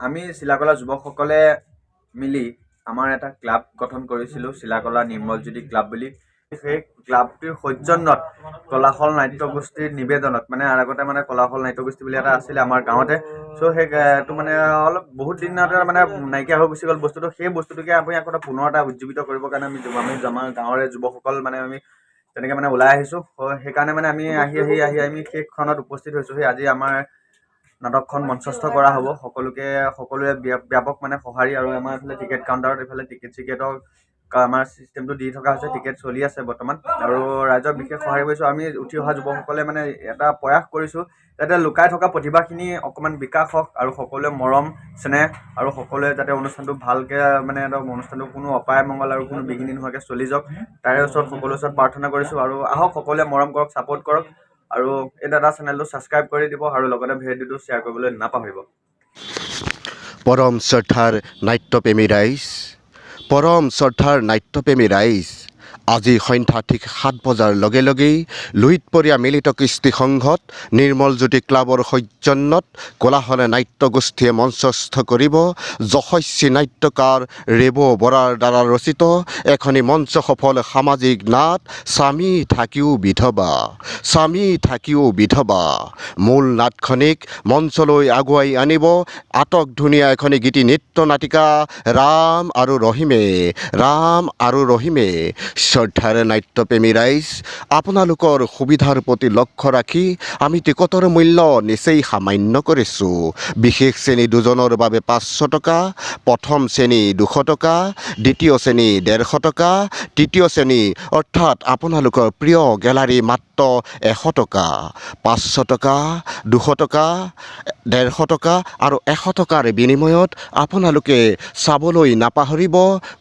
আমি চিলাকলা যুৱকসকলে মিলি আমাৰ এটা ক্লাব গঠন কৰিছিলোঁ, চিলাকলা নিৰ্মলজ্যোতি ক্লাব বুলি। সেই ক্লাবটিৰ সৌজন্যত কলাশল নাট্য গোষ্ঠীৰ নিবেদনত মানে আৰু আগতে মানে কলাশল নাট্য গোষ্ঠী বুলি এটা আছিলে আমাৰ গাঁৱতে। চ' সেই এইটো মানে অলপ বহুত দিনতে মানে নাইকিয়া হৈ গুচি গ'ল বস্তুটো। সেই বস্তুটোকে আমি আকৌ পুনৰ এটা উজ্জীৱিত কৰিবৰ কাৰণে আমি আমি আমাৰ গাঁৱৰে যুৱকসকল মানে আমি তেনেকৈ মানে ওলাই আহিছোঁ। সেইকাৰণে মানে আমি আহি আহি আহি আমি সেইখনত উপস্থিত হৈছোঁহি। আজি আমাৰ নাটকখন মঞ্চস্থ কৰা হ'ব। সকলোকে সকলোৱে ব্য- ব্যাপক মানে সঁহাৰি আৰু আমাৰ এইফালে টিকেট কাউণ্টাৰত এইফালে টিকেট চিকেটৰ আমাৰ চিষ্টেমটো দি থকা হৈছে টিকেট চলি আছে বৰ্তমান। আৰু ৰাইজৰ বিশেষ সঁহাৰি কৰিছোঁ। আমি উঠি অহা যুৱকসকলে মানে এটা প্ৰয়াস কৰিছোঁ যাতে লুকাই থকা প্ৰতিভাখিনি অকণমান বিকাশ হওক আৰু সকলোৱে মৰম চেনেহ আৰু সকলোৱে যাতে অনুষ্ঠানটো ভালকৈ মানে অনুষ্ঠানটো কোনো অপায় মংগল আৰু কোনো বিঘিনি নোহোৱাকৈ চলি যাওক। তাৰে ওচৰত সকলোৰে ওচৰত প্ৰাৰ্থনা কৰিছোঁ আৰু আহক সকলোৱে মৰম কৰক ছাপোৰ্ট কৰক। আৰু এই দাদা চেনেলটো ছাবস্ক্ৰাইব কৰি দিব আৰু লগতে ভিডিঅ'টো শ্বেয়াৰ কৰিবলৈ নাপাহৰিব। পৰম শ্ৰদ্ধাৰ নাট্যপ্ৰেমী ৰাইজ, পৰম শ্ৰদ্ধাৰ নাট্যপ্ৰেমী ৰাইজ আজি সন্ধ্যা ঠিক সাত বজাৰ লগে লগেই লুইতপৰীয়া মিলিত কৃষ্টি সংঘত নিৰ্মলজ্যোতি ক্লাবৰ সৌজন্যত কোলাহলে নাট্যগোষ্ঠীয়ে মঞ্চস্থ কৰিব, যশস্বী নাট্যকাৰ ৰেব বৰাৰ দ্বাৰা ৰচিত এখনি মঞ্চ সফল সামাজিক নাট, স্বামী থাকিও বিধৱা স্বামী থাকিও বিধৱা মূল নাটখনিক মঞ্চলৈ আগুৱাই আনিব আটক ধুনীয়া এখনি গীতি নৃত্য নাটিকা ৰাম আৰু ৰহিমে, ৰাম আৰু ৰহিমে। শ্ৰদ্ধাৰে নাট্যপ্ৰেমী ৰাইজ, আপোনালোকৰ সুবিধাৰ প্ৰতি লক্ষ্য ৰাখি আমি টিকটৰ মূল্য নিচেই সামান্য কৰিছোঁ। বিশেষ শ্ৰেণী দুজনৰ বাবে পাঁচশো টকা, প্ৰথম শ্ৰেণী দুশ টকা, দ্বিতীয় শ্ৰেণী ডেৰশ টকা, তৃতীয় শ্ৰেণী, অৰ্থাৎ আপোনালোকৰ প্ৰিয় গেলাৰী মাত্ৰ এশ টকা। পাঁচশো টকা, দুশ টকা, ডেৰশ টকা আৰু এশ টকাৰ বিনিময়ত আপোনালোকে চাবলৈ নাপাহৰিব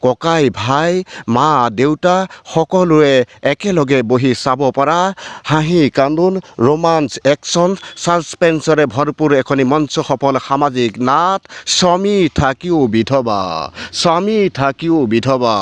ককাই, ভাই, মা, দেউতা সকলোৱে একেলগে বহি চাব পৰা হাঁহি, কান্দোন, ৰোমাঞ্চ, একশ্যন ছাছপেন্সৰে ভৰপূৰ এখনি মঞ্চ সফল সামাজিক নাট। স্বামী থাকিও বিধৱা। স্বামী থাকিও বিধৱা।